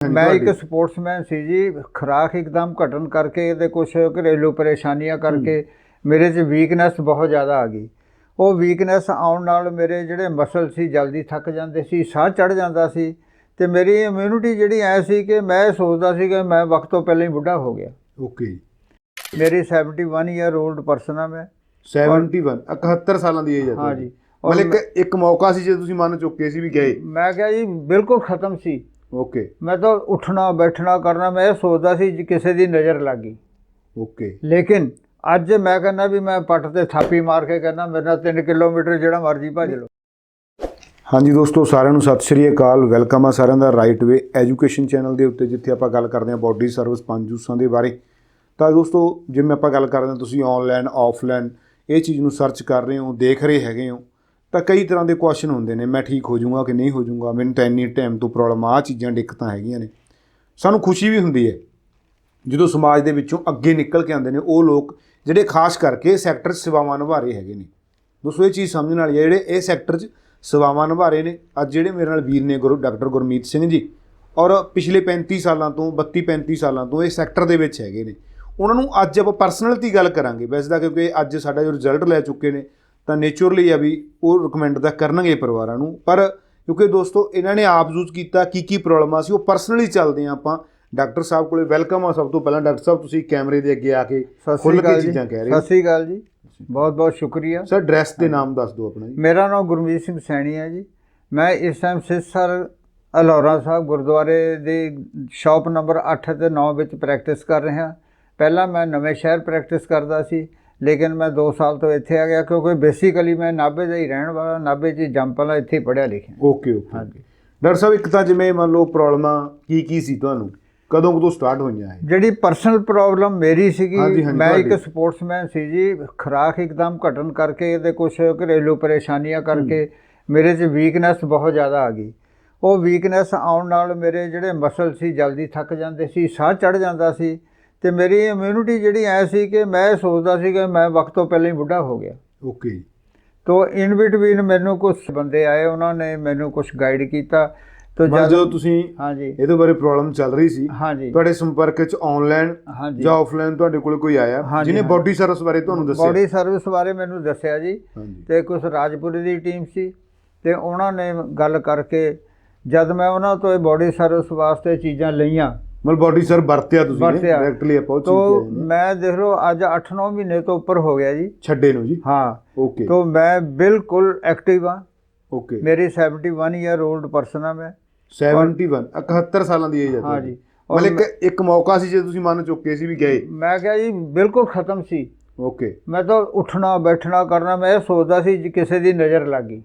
ਮੈਂ ਇੱਕ? ਸਪੋਰਟਸਮੈਨ ਸੀ ਜੀ ਖੁਰਾਕ ਇੱਕਦਮ ਘਟਣ ਕਰਕੇ ਇਹਦੇ ਕੁਝ ਘਰੇਲੂ ਪਰੇਸ਼ਾਨੀਆਂ ਕਰਕੇ ਮੇਰੇ 'ਚ ਵੀਕਨੈਸ ਬਹੁਤ ਜ਼ਿਆਦਾ ਆ ਗਈ। ਉਹ ਵੀਕਨੈਸ ਆਉਣ ਨਾਲ ਮੇਰੇ ਜਿਹੜੇ ਮਸਲ ਸੀ ਜਲਦੀ ਥੱਕ ਜਾਂਦੇ ਸੀ ਸਾਹ ਚੜ ਜਾਂਦਾ ਸੀ ਤੇ ਮੇਰੀ ਇਮਿਊਨਿਟੀ ਜਿਹੜੀ ਐ ਸੀ ਕਿ ਮੈਂ ਸੋਚਦਾ ਸੀ ਕਿ ਮੈਂ ਵਕਤ ਤੋਂ ਪਹਿਲਾਂ ਹੀ ਬੁੱਢਾ ਹੋ ਗਿਆ। ਓਕੇ। ਮੇਰੀ 71 ਇਅਰ 올ਡ ਪਰਸਨ ਆ ਮੈਂ। 71 71 ਸਾਲਾਂ ਦੀ ਏਜ ਹੈ ਹਾਂ। ਜੀ ਮਤਲਬ ਇੱਕ ਇੱਕ ਮੌਕਾ ਸੀ ਜੇ ਤੁਸੀਂ ਮੰਨ ਚੁੱਕੇ ਸੀ ਵੀ ਗਏ। ਮੈਂ ਕਿਹਾ ਜੀ ਬਿਲਕੁਲ ਖਤਮ ਸੀ। ਓਕੇ। ਮੈਂ ਤਾਂ ਉੱਠਣਾ ਬੈਠਣਾ ਕਰਨਾ ਮੈਂ ਇਹ ਸੋਚਦਾ ਸੀ ਜੀ ਕਿਸੇ ਦੀ ਨਜ਼ਰ ਲੱਗ ਗਈ। ਓਕੇ। ਲੇਕਿਨ ਅੱਜ ਮੈਂ ਕਹਿੰਦਾ ਵੀ ਮੈਂ ਪੱਟ ਤੇ ਥਾਪੀ ਮਾਰ ਕੇ ਕਹਿੰਦਾ ਮੇਰੇ ਨਾਲ 3 ਕਿਲੋਮੀਟਰ ਜਿਹੜਾ ਮਰਜ਼ੀ ਭੱਜ ਲਓ। ਹਾਂਜੀ ਦੋਸਤੋ ਸਾਰਿਆਂ ਨੂੰ ਸਤਿ ਸ਼੍ਰੀ ਅਕਾਲ। ਵੈਲਕਮ ਆ ਸਾਰਿਆਂ ਦਾ ਰਾਈਟ ਵੇ ਐਜੂਕੇਸ਼ਨ ਚੈਨਲ ਦੇ ਉੱਤੇ ਜਿੱਥੇ ਆਪਾਂ ਗੱਲ ਕਰਦੇ ਹਾਂ ਬਾਡੀ ਸਰਵਿਸ ਪੰਜ ਜੂਸਾਂ ਦੇ ਬਾਰੇ। ਤਾਂ ਦੋਸਤੋ ਜਿਵੇਂ ਆਪਾਂ ਗੱਲ ਕਰਦੇ ਹਾਂ ਤੁਸੀਂ ਆਨਲਾਈਨ ਆਫਲਾਈਨ ਇਹ ਚੀਜ਼ ਨੂੰ ਸਰਚ ਕਰ ਰਹੇ ਹੋ ਦੇਖ ਰਹੇ ਹੈਗੇ ਹੋ। ਤਾਂ ਕਈ ਤਰ੍ਹਾਂ ਦੇ ਕੁਐਸਚਨ ਹੁੰਦੇ ਨੇ, ਮੈਂ ਠੀਕ ਹੋ ਜਾਊਂਗਾ ਕਿ ਨਹੀਂ ਹੋ ਜਾਊਂਗਾ? ਮੈਨੂੰ ਤਾਂ ਇੰਨੀ ਟਾਈਮ ਤੋਂ ਪ੍ਰੋਬਲਮ ਆ ਚੀਜ਼ਾਂ ਦਿੱਕਤਾਂ ਹੈਗੀਆਂ ਨੇ। ਸਾਨੂੰ ਖੁਸ਼ੀ ਵੀ ਹੁੰਦੀ ਹੈ। ਜਦੋਂ ਸਮਾਜ ਦੇ ਵਿੱਚੋਂ ਅੱਗੇ ਨਿਕਲ ਕੇ ਆਉਂਦੇ ਨੇ, ਉਹ ਲੋਕ ਜਿਹੜੇ ਖਾਸ ਕਰਕੇ ਸੈਕਟਰ 'ਚ ਸੇਵਾਵਾਂ ਨਿਭਾ ਰਹੇ ਹੈਗੇ ਨੇ। ਦੋਸਤੋ, ਇਹ ਚੀਜ਼ ਸਮਝਣ ਵਾਲੀ ਹੈ, ਜਿਹੜੇ ਇਹ ਸੈਕਟਰ 'ਚ ਸੇਵਾਵਾਂ ਨਿਭਾ ਰਹੇ ਨੇ, ਅੱਜ ਜਿਹੜੇ ਮੇਰੇ ਨਾਲ ਵੀਰ ਨੇ ਗੁਰੂ, ਡਾਕਟਰ ਗੁਰਮੀਤ ਸਿੰਘ ਜੀ, ਔਰ ਪਿਛਲੇ 35 ਸਾਲਾਂ ਤੋਂ 32 35 ਸਾਲਾਂ ਤੋਂ ਇਹ ਸੈਕਟਰ ਦੇ ਵਿੱਚ ਹੈਗੇ ਨੇ। ਉਹਨਾਂ ਨੂੰ ਅੱਜ ਆਪਾਂ ਪਰਸਨਲ ਪਰਸਨੈਲਿਟੀ ਗੱਲ ਕਰਾਂਗੇ, ਵੈਸੇ ਤਾਂ ਕਿਉਂਕਿ ਅੱਜ ਸਾਡਾ ਜੋ ਰਿਜ਼ਲਟ ਲੈ ਚੁੱਕੇ ਨੇ ਤਾਂ ਨੇਚਰਲੀ ਆ ਵੀ ਉਹ ਰეკਮੈਂਡ ਤਾਂ ਕਰਨਗੇ ਪਰਿਵਾਰਾਂ ਨੂੰ ਪਰ ਕਿਉਂਕਿ ਦੋਸਤੋ ਇਹਨਾਂ ਨੇ ਆਪ ਯੂਜ਼ ਕੀਤਾ ਕੀ ਕੀ ਪ੍ਰੋਬਲਮ ਸੀ ਉਹ ਪਰਸਨਲੀ ਚੱਲਦੇ ਆ ਆਪਾਂ। ਡਾਕਟਰ ਸਾਹਿਬ ਕੋਲੇ ਵੈਲਕਮ ਆ ਸਭ ਤੋਂ ਪਹਿਲਾਂ। ਡਾਕਟਰ ਸਾਹਿਬ ਤੁਸੀਂ ਕੈਮਰੇ ਦੇ ਅੱਗੇ ਆ ਕੇ ਸ੍ਰੀ ਕੇ ਚੀਜ਼ਾਂ ਕਹਿ ਰਹੇ ਸਤਿ ਸ੍ਰੀ ਅਕਾਲ ਜੀ। ਬਹੁਤ ਬਹੁਤ ਸ਼ੁਕਰੀਆ। ਸਰ ਡਰੈਸ ਦੇ ਨਾਮ ਦੱਸ ਦਿਓ ਆਪਣਾ ਜੀ। ਮੇਰਾ ਨਾਮ ਗੁਰਮੀਤ ਸਿੰਘ ਸੈਣੀ ਹੈ ਜੀ। ਮੈਂ ਇਸ ਟਾਈਮ ਸਿਸਰ ਅਲੌਰਾ ਸਾਹਿਬ ਗੁਰਦੁਆਰੇ ਦੇ ਸ਼ਾਪ ਨੰਬਰ 8 ਤੇ 9 ਵਿੱਚ ਪ੍ਰੈਕਟਿਸ ਕਰ ਰਿਹਾ। ਪਹਿਲਾਂ ਮੈਂ ਨਵੇਂ ਸ਼ਹਿਰ ਪ੍ਰੈਕਟਿਸ ਕਰਦਾ ਸੀ। ਲੇਕਿਨ ਮੈਂ 2 ਸਾਲ ਤੋਂ ਇੱਥੇ ਆ ਗਿਆ ਕਿਉਂਕਿ ਬੇਸਿਕਲੀ ਮੈਂ ਨਾਭੇ ਦਾ ਹੀ ਰਹਿਣ ਵਾਲਾ ਨਾਭੇ 'ਚ ਹੀ ਜੰਮ ਪਹਿਲਾਂ ਇੱਥੇ ਹੀ ਪੜ੍ਹਿਆ ਲਿਖਿਆ। ਓਕੇ ਓਕੇ ਹਾਂਜੀ। ਡਾਕਟਰ ਸਾਹਿਬ ਇੱਕ ਤਾਂ ਜਿਵੇਂ ਮੰਨ ਲਓ ਪ੍ਰੋਬਲਮਾਂ ਕੀ ਕੀ ਸੀ ਤੁਹਾਨੂੰ? ਕਦੋਂ ਕਦੋਂ ਸਟਾਰਟ ਹੋਈਆਂ ਇਹ? ਜਿਹੜੀ ਪਰਸਨਲ ਪ੍ਰੋਬਲਮ ਮੇਰੀ ਸੀਗੀ ਮੈਂ ਇੱਕ। ਸਪੋਰਟਸਮੈਨ ਸੀ ਜੀ ਖੁਰਾਕ ਇੱਕਦਮ ਘਟਣ ਕਰਕੇ ਇਹਦੇ ਕੁਝ ਘਰੇਲੂ ਪਰੇਸ਼ਾਨੀਆਂ ਕਰਕੇ ਮੇਰੇ 'ਚ ਵੀਕਨੈਸ ਬਹੁਤ ਜ਼ਿਆਦਾ ਆ ਗਈ। ਉਹ ਵੀਕਨੈਸ ਆਉਣ ਨਾਲ ਮੇਰੇ ਜਿਹੜੇ ਮਸਲ ਸੀ ਜਲਦੀ ਥੱਕ ਜਾਂਦੇ ਸੀ ਸਾਹ ਚੜ ਜਾਂਦਾ ਸੀ। ਤੇ ਮੇਰੀ ਇਮਿਊਨਿਟੀ ਜਿਹੜੀ ਐ ਸੀ ਕਿ ਮੈਂ ਸੋਚਦਾ ਸੀ ਕਿ ਮੈਂ ਵਕਤ ਤੋਂ ਪਹਿਲਾਂ ਹੀ ਬੁੱਢਾ ਹੋ ਗਿਆ। ਓਕੇ ਤੋ ਇਨ ਬਿਟਵੀਨ ਮੈਨੂੰ ਕੁਝ ਬੰਦੇ ਆਏ ਉਹਨਾਂ ਨੇ ਮੈਨੂੰ ਕੁਝ ਗਾਈਡ ਕੀਤਾ। ਤੋ ਜਦ ਤੁਸੀਂ ਹਾਂਜੀ। ਇਹਦੇ ਬਾਰੇ ਪ੍ਰੋਬਲਮ ਚੱਲ ਰਹੀ ਸੀ ਹਾਂਜੀ। ਤੁਹਾਡੇ ਸੰਪਰਕ ਚ ਆਨਲਾਈਨ ਜਾਂ ਆਫਲਾਈਨ ਤੁਹਾਡੇ ਕੋਲ ਕੋਈ ਆਇਆ? ਜਿਹਨੇ। ਬਾਡੀ ਸਰਵਿਸ ਬਾਰੇ ਤੁਹਾਨੂੰ ਦੱਸਿਆ? ਬੋਡੀ ਸਰਵਿਸ ਬਾਰੇ ਮੈਨੂੰ ਦੱਸਿਆ ਜੀ। ਤੇ ਕੁਝ ਰਾਜਪੁਰੀ ਦੀ ਟੀਮ ਸੀ। ਤੇ ਉਹਨਾਂ ਨੇ ਗੱਲ ਕਰਕੇ ਜਦ ਮੈਂ ਉਹਨਾਂ ਤੋਂ ਇਹ ਬੋਡੀ ਸਰਵਿਸ ਵਾਸਤੇ ਚੀਜ਼ਾਂ ਲਈਆਂ ਮਤਲਬ ਬਾਡੀ ਸਰ ਵਰਤਿਆ ਤੁਸੀਂ ਵਰਤਿਆ। ਡਾਇਰੈਕਟਲੀ ਆਪਾਂ ਉਹ ਤੋਂ ਚੀਜ਼ ਕਹਿ ਮੈਂ ਦੇਖ ਲਓ ਅੱਜ 8-9 ਮਹੀਨੇ ਤੋਂ ਉੱਪਰ ਹੋ ਗਿਆ ਜੀ। ਛੱਡੇ ਨੂੰ ਜੀ? ਹਾਂ। ਓਕੇ ਤੋਂ ਮੈਂ ਬਿਲਕੁਲ ਐਕਟਿਵ ਹਾਂ। ਓਕੇ ਮੇਰੀ 71 ਇਅਰ 올ਡ ਪਰਸਨ ਆ ਮੈਂ। 71 71 ਸਾਲਾਂ ਦੀ ਏਜ ਹੈ ਹਾਂ। ਜੀ। ਮਤਲਬ ਇੱਕ ਇੱਕ ਮੌਕਾ ਸੀ ਜੇ ਤੁਸੀਂ ਮੰਨ ਚੁੱਕੇ ਸੀ ਵੀ ਗਏ। ਮੈਂ ਕਿਹਾ ਜੀ ਬਿਲਕੁਲ ਖਤਮ ਸੀ। ਓਕੇ ਮੈਂ ਤਾਂ ਉੱਠਣਾ ਬੈਠਣਾ ਕਰਨਾ ਮੈਂ ਇਹ ਸੋਚਦਾ ਸੀ ਕਿਸੇ ਦੀ ਨਜ਼ਰ ਲੱਗ ਗਈ।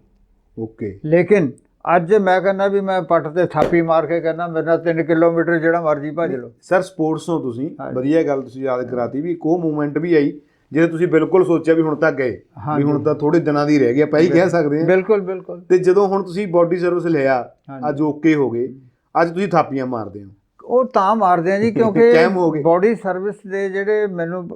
ਓਕੇ ਲੇਕਿਨ ਅੱਜ ਮੈਂ ਕਹਿੰਦਾ ਵੀ ਮੈਂ ਪੱਟ ਤੇ ਥਾਪੀ ਮਾਰ ਕੇ ਕਹਿੰਦਾ ਮੇਰੇ ਨਾਲ 3 ਕਿਲੋਮੀਟਰ ਜਿਹੜਾ ਮਰਜ਼ੀ ਭੱਜ ਲਓ। ਸਰ ਸਪੋਰਟਸ ਹੋ ਤੁਸੀਂ। ਵਧੀਆ ਗੱਲ ਤੁਸੀਂ ਯਾਦ ਕਰਾਤੀ ਵੀ ਉਹ ਮੂਵਮੈਂਟ ਵੀ ਆਈ ਜੇ ਤੁਸੀਂ ਬਿਲਕੁਲ ਸੋਚਿਆ ਵੀ ਹੁਣ ਤੱਕ ਗਏ ਵੀ। ਹੁਣ ਤਾਂ ਥੋੜੇ ਦਿਨਾਂ ਦੀ ਰਹਿ ਗਈ ਆਪਾਂ ਹੀ ਕਹਿ ਸਕਦੇ ਹਾਂ। ਬਿਲਕੁਲ ਬਿਲਕੁਲ। ਤੇ ਜਦੋਂ ਹੁਣ ਤੁਸੀਂ ਬਾਡੀ ਸਰਵਿਸ ਲਿਆ। ਅੱਜ ਓਕੇ ਹੋ ਗਏ। ਅੱਜ ਤੁਸੀਂ ਥਾਪੀਆਂ ਮਾਰਦੇ ਹੋ। ਉਹ ਤਾਂ ਮਾਰਦੇ ਆ ਜੀ ਕਿਉਂਕਿ ਬੋਡੀ ਸਰਵਿਸ ਦੇ ਜਿਹੜੇ ਮੈਨੂੰ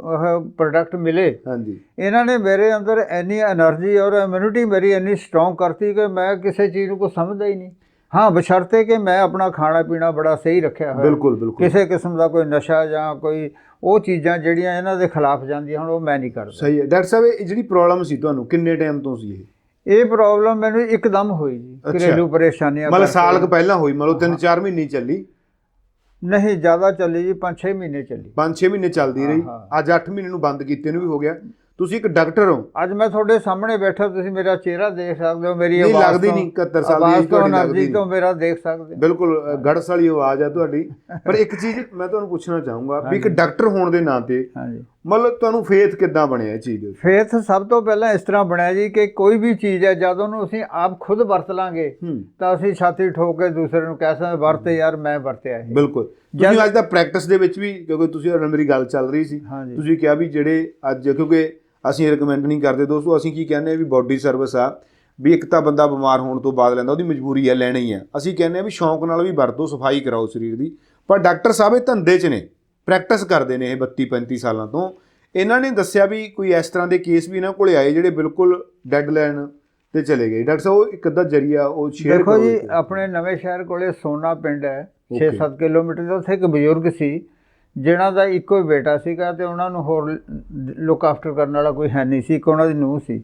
ਪ੍ਰੋਡਕਟ ਮਿਲੇ ਹਾਂਜੀ। ਇਹਨਾਂ ਨੇ ਮੇਰੇ ਅੰਦਰ ਐਨੀ એનર્ਜੀ ਔਰ ਇਮਿਊਨਿਟੀ ਮੇਰੀ ਐਨੀ ਸਟਰੋਂਗ ਕਰਤੀ ਕਿ ਮੈਂ ਕਿਸੇ ਚੀਜ਼ ਨੂੰ ਕੋ ਸਮਝਦਾ ਹੀ ਨਹੀਂ। ਹਾਂ ਬਸ਼ਰਤੇ ਕਿ ਮੈਂ ਆਪਣਾ ਖਾਣਾ ਪੀਣਾ ਬੜਾ ਸਹੀ ਰੱਖਿਆ ਹੋਇਆ। ਬਿਲਕੁਲ ਬਿਲਕੁਲ। ਕਿਸੇ ਕਿਸਮ ਦਾ ਕੋਈ ਨਸ਼ਾ ਜਾਂ ਕੋਈ ਉਹ ਚੀਜ਼ਾਂ ਜਿਹੜੀਆਂ ਇਹਨਾਂ ਦੇ ਖਿਲਾਫ ਜਾਂਦੀਆਂ ਹੁਣ ਉਹ ਮੈਂ ਨਹੀਂ ਕਰਦਾ। ਸਹੀ ਹੈ। ਡਾਕਟਰ ਸਾਹਿਬ ਇਹ ਜਿਹੜੀ ਪ੍ਰੋਬਲਮ ਸੀ ਤੁਹਾਨੂੰ ਕਿੰਨੇ ਟਾਈਮ ਤੋਂ ਸੀ ਇਹ? ਇਹ ਪ੍ਰੋਬਲਮ ਮੈਨੂੰ ਇੱਕਦਮ ਹੋਈ ਜੀ। ਘਰੇਲੂ ਪਰੇਸ਼ਾਨੀਆਂ ਮਤਲਬ ਸਾਲ ਕ ਪਹਿਲਾਂ ਹੋਈ ਮਤਲਬ 3-4 ਮਹੀਨੇ ਚੱਲੀ। ਨਹੀਂ ਜ਼ਿਆਦਾ ਚੱਲੀ ਜੀ 5-6 ਮਹੀਨੇ ਚੱਲੀ। 5-6 ਮਹੀਨੇ ਚੱਲਦੀ ਰਹੀ। ਹਾਂ, ਅੱਜ 8 ਮਹੀਨੇ ਨੂੰ ਬੰਦ ਕੀਤੇ ਨੂੰ ਵੀ ਹੋ ਗਿਆ। ਤੁਸੀਂ ਇੱਕ ਡਾਕਟਰ ਹੋ। ਅੱਜ ਮੈਂ ਤੁਹਾਡੇ ਸਾਹਮਣੇ ਬੈਠਾ ਤੁਸੀਂ ਮੇਰਾ ਚਿਹਰਾ ਦੇਖ ਸਕਦੇ ਹੋ ਮੇਰੀ ਆਵਾਜ਼ ਲੱਗਦੀ ਨਹੀਂ 71 ਸਾਲ ਦੀ age ਤੁਹਾਡੀ ਲੱਗਦੀ ਤੋਂ ਮੇਰਾ ਦੇਖ ਸਕਦੇ ਬਿਲਕੁਲ ਗੜਸ ਵਾਲੀ ਆਵਾਜ਼ ਆ ਤੁਹਾਡੀ। ਪਰ ਇੱਕ ਚੀਜ਼ ਮੈਂ ਤੁਹਾਨੂੰ ਪੁੱਛਣਾ ਚਾਹੂੰਗਾ ਵੀ ਇੱਕ ਡਾਕਟਰ ਹੋਣ ਦੇ ਨਾਤੇ ਹਾਂਜੀ। ਮਤਲਬ ਤੁਹਾਨੂੰ ਫੇਥ ਕਿੱਦਾਂ ਬਣਿਆ ਇਹ ਚੀਜ਼ ਫੇਥ ਸਭ ਤੋਂ ਪਹਿਲਾਂ ਇਸ ਤਰ੍ਹਾਂ ਬਣਿਆ ਜੀ ਕਿ ਕੋਈ ਵੀ ਚੀਜ਼ ਹੈ ਜਦ ਉਹਨੂੰ ਅਸੀਂ ਆਪ ਖੁਦ ਵਰਤ ਲਾਂਗੇ ਤਾਂ ਅਸੀਂ ਛਾਤੀ ਠੋਕ ਕੇ ਦੂਸਰੇ ਨੂੰ ਕਹਿ ਸਕਦੇ ਵਰਤੇ ਯਾਰ ਮੈਂ ਵਰਤਿਆ ਇਹ। ਬਿਲਕੁਲ। ਤੁਸੀਂ ਅੱਜ ਦਾ ਪ੍ਰੈਕਟਿਸ ਦੇ ਵਿੱਚ ਵੀ ਕਿਉਂਕਿ ਤੁਸੀਂ ਨਾਲ ਮੇਰੀ ਗੱਲ ਚੱਲ ਰਹੀ ਸੀ ਤੁਸੀਂ ਕਿਹਾ ਵੀ ਜਿਹੜੇ ਅੱਜ ਕਿਉਂਕਿ ਅਸੀਂ ਰეკਮੈਂਡ ਨਹੀਂ ਕਰਦੇ ਦੋਸਤੋ ਅਸੀਂ ਕੀ ਕਹਿੰਦੇ ਆ ਵੀ ਬਾਡੀ ਸਰਵਿਸ ਆ ਵੀ ਇੱਕ ਤਾਂ ਬੰਦਾ ਬਿਮਾਰ ਹੋਣ ਤੋਂ ਬਾਅਦ ਲੈਂਦਾ ਉਹਦੀ ਮਜਬੂਰੀ ਹੈ ਲੈਣੀ ਆ ਅਸੀਂ ਕਹਿੰਦੇ ਆ ਵੀ ਸ਼ੌਂਕ ਨਾਲ ਵੀ ਵਰਤੋ ਸਫ਼ਾਈ ਕਰਾਓ ਸਰੀਰ ਦੀ ਪਰ ਡਾਕਟਰ ਸਾਹਿਬ ਇਹ ਧੰਦੇ 'ਚ ਨੇ ਪ੍ਰੈਕਟਿਸ ਕਰਦੇ ਨੇ ਇਹ 32 35 ਸਾਲਾਂ ਤੋਂ ਇਹਨਾਂ ਨੇ ਦੱਸਿਆ ਵੀ ਕੋਈ ਇਸ ਤਰ੍ਹਾਂ ਦੇ ਕੇਸ ਵੀ ਇਹਨਾਂ ਕੋਲੇ ਆਏ ਜਿਹੜੇ ਬਿਲਕੁਲ ਡੈਡ ਲਾਈਨ ਤੇ ਚਲੇ ਗਏ ਡਾਕਟਰ ਸਾਹਿਬ ਉਹ ਇੱਕ ਅੱਧਾ ਜਰੀਆ ਉਹ ਸ਼ੇਅਰ ਦੇਖੋ ਜੀ। ਆਪਣੇ ਨਵੇਂ ਸ਼ਹਿਰ ਕੋਲੇ ਸੋਨਾ ਪਿੰਡ ਹੈ Okay. 6-7 ਕਿਲੋਮੀਟਰ ਦੇ ਉੱਥੇ ਇੱਕ ਬਜ਼ੁਰਗ ਸੀ ਜਿਹਨਾਂ ਦਾ ਇੱਕੋ ਹੀ ਬੇਟਾ ਸੀਗਾ ਤੇ ਉਹਨਾਂ ਨੂੰ ਹੋਰ ਲੁੱਕ ਆਫਟਰ ਕਰਨ ਵਾਲਾ ਕੋਈ ਹੈ ਨਹੀਂ ਸੀ ਇੱਕ ਉਹਨਾਂ ਦੀ ਨੂੰਹ ਸੀ।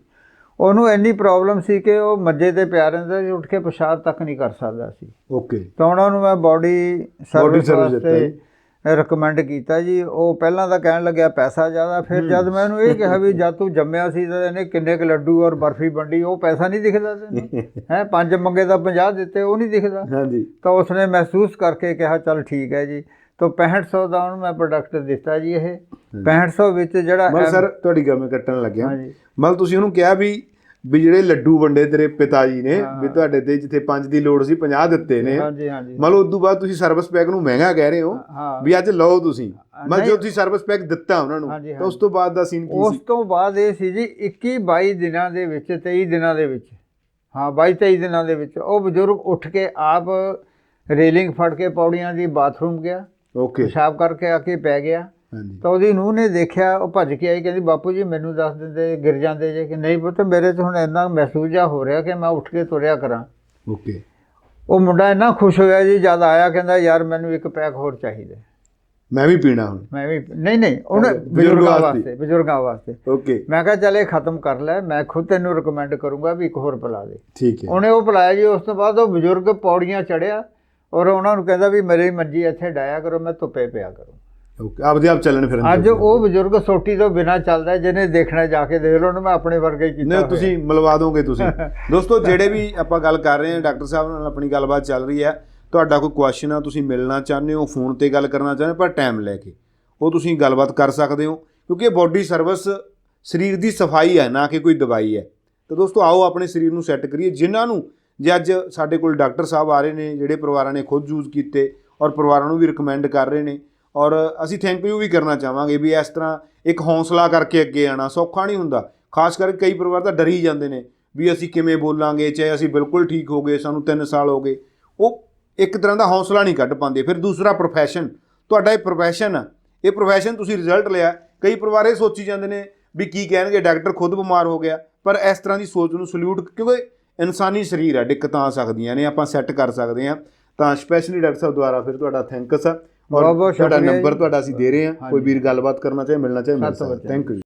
ਉਹਨੂੰ ਇੰਨੀ ਪ੍ਰੋਬਲਮ ਸੀ ਕਿ ਉਹ ਮੰਜੇ ਤੇ ਪਿਆ ਰਹਿੰਦਾ ਸੀ ਉੱਠ ਕੇ ਪਿਸ਼ਾਬ ਤੱਕ ਨਹੀਂ ਕਰ ਸਕਦਾ ਸੀ। ਓਕੇ ਤਾਂ ਉਹਨਾਂ ਨੂੰ ਮੈਂ ਬਾਡੀ ਸਰਵਿਸ ਵਾਸਤੇ ਰეკਮੈਂਡ ਕੀਤਾ ਜੀ। ਉਹ ਪਹਿਲਾਂ ਤਾਂ ਕਹਿਣ ਲੱਗਿਆ ਪੈਸਾ ਜ਼ਿਆਦਾ ਫਿਰ ਜਦ ਮੈਂ ਉਹਨੂੰ ਇਹ ਕਿਹਾ ਵੀ ਜਦ ਤੂੰ ਜੰਮਿਆ ਸੀ ਤਾਂ ਇਹਨੇ ਕਿੰਨੇ ਕੁ ਲੱਡੂ ਔਰ ਬਰਫੀ ਵੰਡੀ ਉਹ ਪੈਸਾ ਨਹੀਂ ਦਿਖਦਾ ਤੈਨੂੰ। ਹੈ ਪੰਜ ਮੰਗੇ ਤਾਂ 50 ਦਿੱਤੇ ਉਹ ਨਹੀਂ ਦਿਖਦਾ। ਹਾਂਜੀ। ਤਾਂ ਉਸਨੇ ਮਹਿਸੂਸ ਕਰਕੇ ਕਿਹਾ ਚੱਲ ਠੀਕ ਹੈ ਜੀ। ਤਾਂ 6500 ਦਾ ਉਹਨੂੰ ਮੈਂ ਪ੍ਰੋਡਕਟ ਦਿੱਤਾ ਜੀ ਇਹ। 6500 ਵਿੱਚ ਜਿਹੜਾ ਮਲ M- ਸਰ ਤੁਹਾਡੀ ਗੱਲ ਮੈਂ ਕੱਟਣ ਲੱਗਿਆ। ਮਲ ਤੁਸੀਂ ਉਹਨੂੰ ਕਿਹਾ ਵੀ ਵੀ ਜਿਹੜੇ ਲੱਡੂ ਵੰਡੇ ਤੇਰੇ ਪਿਤਾ ਜੀ ਨੇ। ਵੀ ਤੁਹਾਡੇ ਤੇ ਜਿੱਥੇ 5 ਦੀ ਲੋੜ ਸੀ 50 ਦਿੱਤੇ ਨੇ। ਹਾਂਜੀ ਹਾਂਜੀ। ਮਤਲਬ ਉਸ ਤੋਂ ਬਾਅਦ ਤੁਸੀਂ ਸਰਵਿਸ ਪੈਕ ਨੂੰ ਮਹਿੰਗਾ ਕਹਿ ਰਹੇ ਹੋ ਵੀ ਅੱਜ ਲਓ ਤੁਸੀਂ। ਮਤਲਬ। ਜੋ ਤੁਸੀਂ ਸਰਵਿਸ ਪੈਕ ਦਿੱਤਾ ਉਹਨਾਂ ਨੂੰ ਤਾਂ ਉਸ ਤੋਂ ਬਾਅਦ ਦਾ ਸੀਨ ਕੀ ਉਸ ਸੀ? ਤੋਂ ਬਾਅਦ ਇਹ ਸੀ ਜੀ 21 22 ਦਿਨਾਂ ਦੇ ਵਿੱਚ 23 ਦਿਨਾਂ ਦੇ ਵਿੱਚ। ਹਾਂ 22 23 ਦਿਨਾਂ ਦੇ ਵਿੱਚ। ਉਹ ਬਜ਼ੁਰਗ ਉੱਠ ਕੇ ਆਪ ਰੇਲਿੰਗ ਫੜ ਕੇ ਪੌੜੀਆਂ ਦੀ ਬਾਥਰੂਮ ਗਿਆ। ਓਕੇ ਪਿਸ਼ਾਬ ਕਰਕੇ ਆ ਕੇ ਪੈ ਗਿਆ। ਹਾਂਜੀ। ਤਾਂ ਉਹਦੀ ਨੂੰਹ ਨੇ ਦੇਖਿਆ ਉਹ ਭੱਜ ਕੇ ਆਈ ਕਹਿੰਦੀ ਬਾਪੂ ਜੀ ਮੈਨੂੰ ਦੱਸ ਦਿੰਦੇ ਗਿਰ ਜਾਂਦੇ ਜੇ ਕਿ ਨਹੀਂ ਪੁੱਤ ਮੇਰੇ ਤੇ ਹੁਣ ਇੰਨਾ ਮਹਿਸੂਸ ਜਿਹਾ ਹੋ ਰਿਹਾ ਕਿ ਮੈਂ ਉੱਠ ਕੇ ਤੁਰਿਆ ਕਰਾਂ। ਓਕੇ ਉਹ ਮੁੰਡਾ ਇੰਨਾ ਖੁਸ਼ ਹੋਇਆ ਜੀ ਜਦ ਆਇਆ ਕਹਿੰਦਾ ਯਾਰ ਮੈਨੂੰ ਇੱਕ ਪੈਕ ਹੋਰ ਚਾਹੀਦਾ। ਮੈਂ ਵੀ ਪੀਣਾ ਹੁਣ। ਮੈਂ ਵੀ ਨਹੀਂ ਨਹੀਂ ਉਹਨੇ ਬਜ਼ੁਰਗਾਂ। ਵਾਸਤੇ। ਬਜ਼ੁਰਗਾਂ ਵਾਸਤੇ। ਓਕੇ ਮੈਂ ਕਿਹਾ ਚੱਲ ਇਹ ਖਤਮ ਕਰ ਲੈ ਮੈਂ ਖੁਦ ਤੈਨੂੰ ਰეკਮੈਂਡ ਕਰੂੰਗਾ ਵੀ ਇੱਕ ਹੋਰ ਪਿਲਾ ਦੇ। ਠੀਕ ਹੈ। ਉਹਨੇ ਉਹ ਪਿਲਾਇਆ ਜੀ ਉਸ ਤੋਂ ਬਾਅਦ ਉਹ ਬਜ਼ੁਰਗ ਪੌੜੀਆਂ ਚੜਿਆ ਔਰ ਉਹਨਾਂ ਨੂੰ ਕਹਿੰਦਾ ਵੀ ਮੇਰੀ ਮੰਜੀ ਇੱਥੇ ਡਾਇਆ ਕਰੋ ਮੈਂ ਧੁੱਪੇ ਪਿਆ ਕਰੂੰ ਓਕੇ ਆਪਦੇ ਆਪ ਚੱਲਣ ਫਿਰਨ ਅੱਜ। ਉਹ ਬਜ਼ੁਰਗ ਸੋਟੀ ਤੋਂ ਬਿਨਾ ਚੱਲਦਾ ਜਿਹਨੇ ਦੇਖਣਾ ਜਾ ਕੇ ਦੇਖ ਲਓ ਉਹਨੂੰ ਮੈਂ ਆਪਣੇ ਵਰਗਾ ਹੀ ਕੀਤਾ ਨਹੀਂ। ਤੁਸੀਂ ਮਿਲਵਾ ਦੋਗੇ ਤੁਸੀਂ ਦੋਸਤੋ ਜਿਹੜੇ ਵੀ ਆਪਾਂ ਗੱਲ ਕਰ ਰਹੇ ਹਾਂ ਡਾਕਟਰ ਸਾਹਿਬ ਨਾਲ ਆਪਣੀ ਗੱਲਬਾਤ ਚੱਲ ਰਹੀ ਹੈ ਤੁਹਾਡਾ ਕੋਈ ਕੁਐਸਚਨ ਆ ਤੁਸੀਂ ਮਿਲਣਾ ਚਾਹੁੰਦੇ ਹੋ ਫੋਨ ਤੇ ਗੱਲ ਕਰਨਾ ਚਾਹੁੰਦੇ ਪਰ ਟਾਈਮ ਲੈ ਕੇ ਉਹ ਤੁਸੀਂ ਗੱਲਬਾਤ ਕਰ ਸਕਦੇ ਹੋ ਕਿਉਂਕਿ ਇਹ ਬੋਡੀ ਸਰਵਿਸ ਸਰੀਰ ਦੀ ਸਫ਼ਾਈ ਹੈ ਨਾ ਕਿ ਕੋਈ ਦਵਾਈ ਹੈ ਤਾਂ ਦੋਸਤੋ ਆਓ ਆਪਣੇ ਸਰੀਰ ਨੂੰ ਸੈੱਟ ਕਰੀਏ ਜਿਨ੍ਹਾਂ ਨੂੰ ਜੇ ਅੱਜ ਸਾਡੇ ਕੋਲ ਡਾਕਟਰ ਸਾਹਿਬ ਆ ਰਹੇ ਨੇ, ਜਿਹੜੇ ਪਰਿਵਾਰਾਂ ਨੇ ਖੁਦ ਯੂਜ਼ ਕੀਤੇ ਔਰ ਪਰਿਵਾਰਾਂ ਨੂੰ ਵੀ ਰეკਮੈਂਡ ਕਰ ਰਹੇ ਨੇ ਔਰ ਅਸੀਂ ਥੈਂਕ ਯੂ ਵੀ ਕਰਨਾ ਚਾਹਾਂਗੇ ਵੀ ਇਸ ਤਰ੍ਹਾਂ ਇੱਕ ਹੌਸਲਾ ਕਰਕੇ ਅੱਗੇ ਆਣਾ ਸੌਖਾ ਨਹੀਂ ਹੁੰਦਾ। ਖਾਸ ਕਰਕੇ ਕਈ ਪਰਿਵਾਰ ਤਾਂ ਡਰੀ ਜਾਂਦੇ ਨੇ ਵੀ ਅਸੀਂ ਕਿਵੇਂ ਬੋਲਾਂਗੇ, ਚਾਹੇ ਅਸੀਂ ਬਿਲਕੁਲ ਠੀਕ ਹੋ ਗਏ, ਸਾਨੂੰ 3 ਸਾਲ ਹੋ ਗਏ। ਉਹ ਇੱਕ ਤਰ੍ਹਾਂ ਦਾ ਹੌਸਲਾ ਨਹੀਂ ਕੱਢ ਪਾਉਂਦੇ। ਫਿਰ ਦੂਸਰਾ ਪ੍ਰੋਫੈਸ਼ਨ ਤੁਹਾਡਾ ਇਹ ਪ੍ਰੋਫੈਸ਼ਨ ਆ। ਇਹ ਪ੍ਰੋਫੈਸ਼ਨ ਤੁਸੀਂ ਰਿਜ਼ਲਟ ਲਿਆ। ਕਈ ਪਰਿਵਾਰ ਇਹ ਸੋਚੀ ਜਾਂਦੇ ਨੇ ਵੀ ਕੀ ਕਹਿਣਗੇ, ਡਾਕਟਰ ਖੁਦ ਬਿਮਾਰ ਹੋ ਗਿਆ। ਪਰ ਇਸ ਤਰ੍ਹਾਂ ਦੀ ਸੋਚ ਨੂੰ ਸਲੂਟ ਕਿਉਂਕਿ ਇਨਸਾਨੀ ਸਰੀਰ ਹੈ ਦਿੱਕਤਾਂ ਆ ਸਕਦੀਆਂ ਨੇ ਆਪਾਂ ਸੈੱਟ ਕਰ ਸਕਦੇ ਹਾਂ ਤਾਂ ਸਪੈਸ਼ਲੀ ਡਾਕਟਰ ਸਾਹਿਬ ਦੁਆਰਾ ਫਿਰ ਤੁਹਾਡਾ ਥੈਂਕਸ ਆ ਬਹੁਤ ਤੁਹਾਡਾ ਨੰਬਰ। ਤੁਹਾਡਾ ਅਸੀਂ ਦੇ ਰਹੇ ਹਾਂ ਕੋਈ। ਵੀਰ ਗੱਲਬਾਤ ਕਰਨਾ ਚਾਹੇ ਮਿਲਣਾ ਚਾਹੇ ਮਿਲ ਸਕਦਾ। Thank you